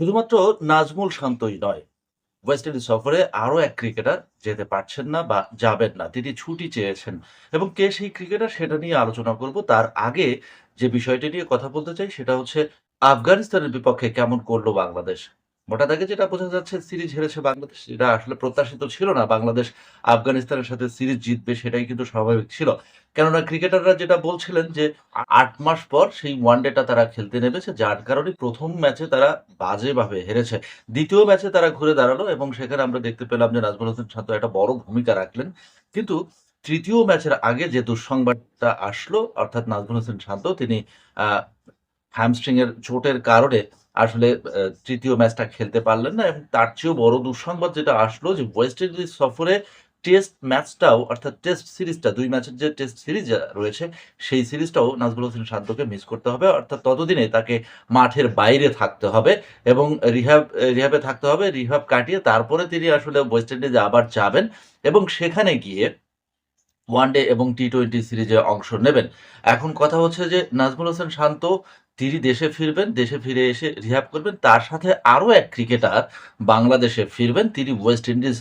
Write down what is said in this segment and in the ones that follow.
শুধুমাত্র নাজমুল শান্তই নয়। West Indies সফরে আরও এক ক্রিকেটার যেতে পারছেন না বা যাবেন না। তিনি ছুটি চেয়েছেন এবং কে সেই ক্রিকেটার সেটা নিয়ে আলোচনা করব। তার আগে যে বিষয়টি নিয়ে কথা বলতে চাই সেটা হচ্ছে আফগানিস্তানের বিপক্ষে কেমন করল বাংলাদেশ। মোটা দাগে যেটা বোঝা যাচ্ছে, সিরিজ হেরেছে বাংলাদেশ। যেটা আসলে প্রত্যাশিত ছিল না। বাংলাদেশ আফগানিস্তানের সাথে সিরিজ জিতবে সেটাই কিন্তু স্বাভাবিক ছিল। কেননা ক্রিকেটাররা যেটা বলছিলেন যে, আট মাস পর সেই ওয়ানডেটা তারা খেলতে নেমেছে। যার কারণে প্রথম ম্যাচে তারা বাজেভাবে হেরেছে। দ্বিতীয় ম্যাচে তারা ঘুরে দাঁড়াল এবং সেখানে আমরা দেখতে পেলাম যে নাজমুল হোসেন শান্ত একটা বড় ভূমিকা রাখলেন। কিন্তু তৃতীয় ম্যাচের আগে যে দুঃসংবাদটা আসলো, অর্থাৎ নাজমুল হোসেন শান্ত তিনি হ্যামস্ট্রিং এর চোটের কারণে আসলে তৃতীয় ম্যাচটা খেলতে পারলেন না এবং তার চেয়েও বড় দুঃসংবাদ যেটা আসলো যে ওয়েস্ট ইন্ডিজ সফরে টেস্ট ম্যাচটাও, অর্থাৎ টেস্ট সিরিজটা, দুই ম্যাচের যে টেস্ট সিরিজ রয়েছে, সেই সিরিজটাও নাজবুল হোসেন শান্তকে মিস করতে হবে। অর্থাৎ ততদিনে তাকে মাঠের বাইরে থাকতে হবে এবং রিহাব রিহাবে থাকতে হবে। রিহাব কাটিয়ে তারপরে তিনি আসলে ওয়েস্ট ইন্ডিজে আবার যাবেন এবং সেখানে গিয়ে ওয়ানডে এবং টি-টোয়েন্টি সিরিজে অংশ নেবেন। এখন কথা হচ্ছে যে নাজমুল হোসেন শান্ত তিনি দেশে ফিরবেন। দেশে ফিরে এসে রিহ্যাব করবেন। তার সাথে আরও এক ক্রিকেটার বাংলাদেশে ফিরবেন। তিনি ওয়েস্ট ইন্ডিজ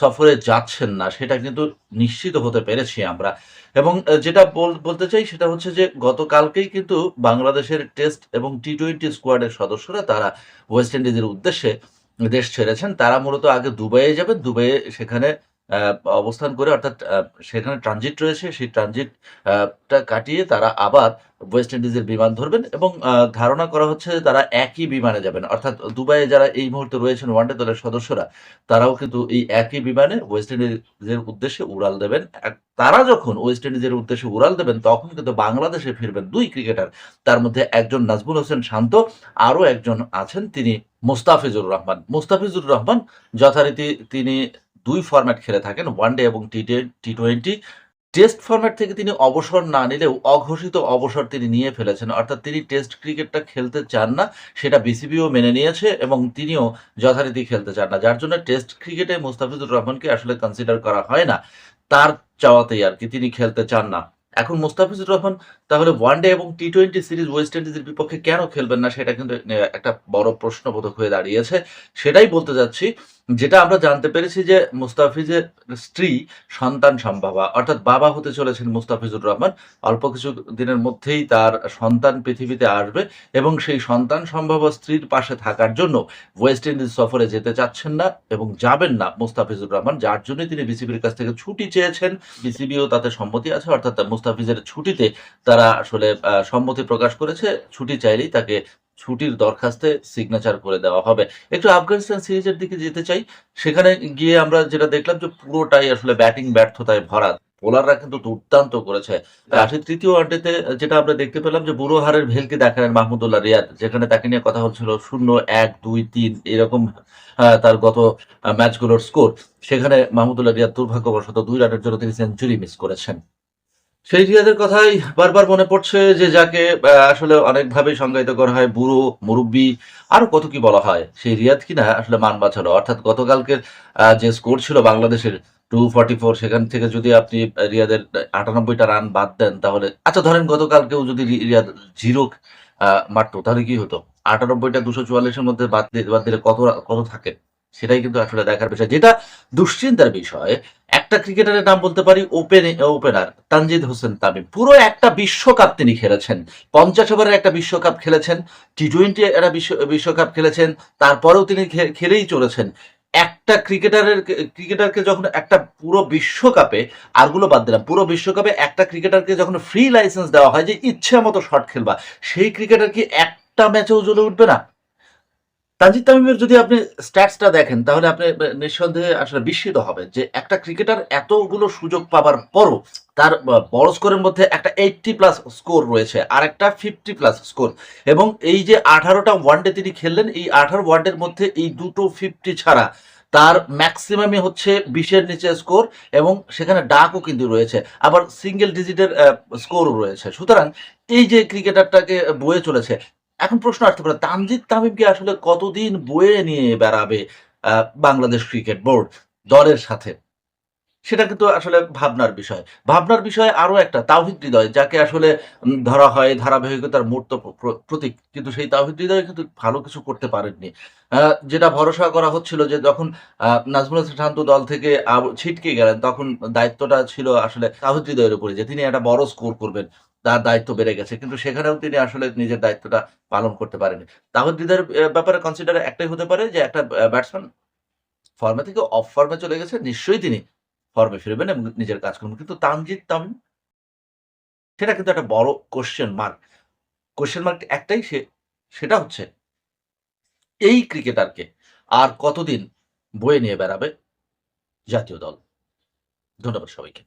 সফরে যাচ্ছেন না। সেটা কিন্তু নিশ্চিত হতে পেরেছি আমরা। এবং যেটা বল, বলতে চাই সেটা হচ্ছে যে গতকালকেই কিন্তু বাংলাদেশের টেস্ট এবং টি-টোয়েন্টি স্কোয়াডের সদস্যরা তারা ওয়েস্ট ইন্ডিজের উদ্দেশ্যে দেশ ছেড়েছেন। তারা মূলত আগে দুবাইয়ে যাবেন। দুবাইয়ে সেখানে অবস্থান করে অর্থাৎ সেখানে ট্রানজিট রয়েছে। সেই ট্রানজিট আ টা কাটিয়ে তারা আবার ওয়েস্ট ইন্ডিজের বিমান ধরবেন এবং ধারণা করা হচ্ছে তারা একই বিমানে যাবেন। অর্থাৎ দুবাইয়ে যারা এই মুহূর্তে রয়েছেন ওয়ানডে দলের সদস্যরা তারাও কিন্তু এই একই বিমানে ওয়েস্ট ইন্ডিজের উদ্দেশ্যে উড়াল দেবেন। তারা যখন ওয়েস্ট ইন্ডিজের উদ্দেশ্যে উড়াল দেবেন তখন কিন্তু বাংলাদেশে ফিরবেন দুই ক্রিকেটার। তার মধ্যে একজন নাজমুল হোসেন শান্ত, আরও একজন আছেন তিনি মোস্তাফিজুর রহমান। মোস্তাফিজুর রহমান যথারীতি তিনি ২ ফরম্যাট খেলে থাকেন ওয়ানডে এবং টি-টে টি-টোয়েন্টি। টেস্ট ফরম্যাট থেকে তিনি অবসর না নিলেও অঘোষিত অবসর তিনি নিয়ে ফেলেছেন। অর্থাৎ তিনি টেস্ট ক্রিকেটটা খেলতে চান না। সেটা বিসিবিও মেনে নিয়েছে এবং তিনিও যথারীতি খেলতে চান না। যার জন্য টেস্ট ক্রিকেটে মোস্তাফিজুর রহমানকে আসলে কনসিডার করা হয় না। তার চাওয়াতেই আর কি তিনি খেলতে চান না। এখন মোস্তাফিজুর রহমান তাহলে ওয়ানডে এবং টি-টোয়েন্টি সিরিজ ওয়েস্ট ইন্ডিজের বিপক্ষে কেন খেলবেন না, সেটা কিন্তু একটা বড় প্রশ্নবোধক হয়ে দাঁড়িয়েছে। সেটাই বলতে যাচ্ছি। যেটা আমরা জানতে পেরেছি যে মুস্তাফিজের স্ত্রী সন্তান সম্ভবা। অর্থাৎ বাবা হতে চলেছেন মুস্তাফিজুর রহমান। অল্প কিছু দিনের মধ্যেই তার সন্তান পৃথিবীতে আসবে এবং সেই সন্তান সম্ভবা স্ত্রীর পাশে থাকার জন্য ওয়েস্ট ইন্ডিজ সফরে যেতে চাচ্ছেন না এবং যাবেন না মুস্তাফিজুর রহমান। যার জন্যই তিনি বিসিবির কাছ থেকে ছুটি চেয়েছেন। বিসিবিও তাতে সম্মতি আছে। অর্থাৎ মুস্তাফিজের ছুটিতে তারা আসলে সম্মতি প্রকাশ করেছে। ছুটি চাইলেই তাকে ছুটির দরখাস্তে সিগনেচার করে দেওয়া হবে। একটু আফগানিস্তান সিরিজের দিকে যেতে চাই। সেখানে গিয়ে আমরা যেটা দেখলাম যে পুরোটাই আসলে ব্যাটিং ব্যর্থতায় ভরা। বোলাররা কিন্তু দুর্দান্ত করেছে। আসলে তৃতীয় ওয়ানডেতে যেটা আমরা দেখতে পেলাম যে বুড়ো হাড়ের ভেলকি দেখালেন মাহমুদুল্লাহ রিয়াদ। যেখানে তাকে নিয়ে কথা হচ্ছিল ০, ১, ২, ৩ এরকম তার গত ম্যাচগুলোর স্কোর। সেখানে মাহমুদুল্লাহ রিয়াদ দুর্ভাগ্যবশত দুই রানের জন্য তিনি সেঞ্চুরি মিস করেছেন। সেই রিয়াদের কথাই বারবার মনে পড়ছে যে যাকে আসলে অনেকভাবেই সংজ্ঞায়িত করা হয় বুড়ো, মুরুব্বি আরও কত কি বলা হয়। সেই রিয়াদ কিনা আসলে মান বাঁচালো। অর্থাৎ গতকালকের যে স্কোর ছিল বাংলাদেশের 244 সেখান থেকে যদি আপনি রিয়াদের আটানব্বইটা রান বাদ দেন তাহলে আচ্ছা ধরেন গতকালকেও যদি রিয়াদ 0 আ মারত তাহলে কি হতো? আটানব্বইটা দুশো চুয়াল্লিশের মধ্যে বাদ দিলে কত কত থাকে? সেটাই কিন্তু আসলে দেখার বিষয়। যেটা দুশ্চিন্তার বিষয়, একটা ক্রিকেটারের নাম বলতে পারি ওপেন ওপেনার তানজিদ হোসেন তামিম। পুরো একটা বিশ্বকাপ তিনি খেলেছেন। ৫০ ওভারের একটা বিশ্বকাপ খেলেছেন। টি-টোয়েন্টি একটা বিশ্ব, বিশ্বকাপ খেলেছেন। তারপরেও তিনি খেলেই চলেছেন। একটা ক্রিকেটারের, ক্রিকেটারকে যখন একটা পুরো বিশ্বকাপে আরগুলো বাদ দিলাম। পুরো বিশ্বকাপে একটা ক্রিকেটারকে যখন ফ্রি লাইসেন্স দেওয়া হয় যে ইচ্ছামত শট খেলবা। সেই ক্রিকেটার কি একটা ম্যাচেও জ্বলে উঠবে না? তানজিদ তামিমের যদি আপনি স্ট্যাটসটা দেখেন, তাহলে আপনি নিঃসন্দেহে আসলে বিস্মিত হবেন যে একটা ক্রিকেটার এতগুলো সুযোগ পাবার পরও তার বড় স্কোরের মধ্যে একটা 80 প্লাস স্কোর রয়েছে। আর একটা ফিফটি প্লাস স্কোর এবং এই যে ১৮ টা ওয়ানডে তিনি খেললেন, এই ১৮ ওয়ানডের মধ্যে এই দুটো 50 ছাড়া তার ম্যাক্সিমামই হচ্ছে বিশের নিচে স্কোর এবং সেখানে ডাকও কিন্তু রয়েছে। আবার সিঙ্গেল ডিজিটের স্কোরও রয়েছে। সুতরাং এই যে ক্রিকেটারটাকে বয়ে চলেছে এখন প্রশ্ন আসতে পারে, তানজিদ তামিমকে আসলে কতদিন বয়ে নিয়ে বেড়াবে বাংলাদেশ ক্রিকেট বোর্ড দলের সাথে? সেটা কিন্তু আসলে ভাবনার বিষয়। ভাবনার বিষয় আরও একটা, তাওহিদ হৃদয়, যাকে আসলে ধরা হয় ধারাবাহিকতার মূর্ত প্র প্র, প্রতীক। কিন্তু সেই তাওহিদ হৃদয় কিন্তু ভালো কিছু করতে পারেননি। যেটা ভরসা করা হচ্ছিল যে যখন নাজমুল শান্ত দল থেকে ছিটকে গেলেন, তখন দায়িত্বটা ছিল আসলে তাওহিদ হৃদয়ের উপরে যে তিনি একটা বড় স্কোর করবেন। তার দায়িত্ব বেড়ে গেছে। কিন্তু সেখানেও তিনি আসলে নিজের দায়িত্বটা পালন করতে পারেনি। তাওহিদ হৃদয়ের ব্যাপারে কনসিডার একটাই হতে পারে যে একটা ব্যাটসম্যান ফর্মে থেকে অফ ফর্মে চলে গেছে। নিশ্চয়ই তিনি ফর্মে ফিরবেন এবং নিজের কাজ করবেন। কিন্তু তানজিদ তামিম সেটা কিন্তু একটা বড় কোশ্চেন মার্ক। কোশ্চেন মার্ক একটাই সে, সেটা হচ্ছে এই ক্রিকেটারকে আর কতদিন বয়ে নিয়ে বেড়াবে জাতীয় দল? ধন্যবাদ সবাইকে।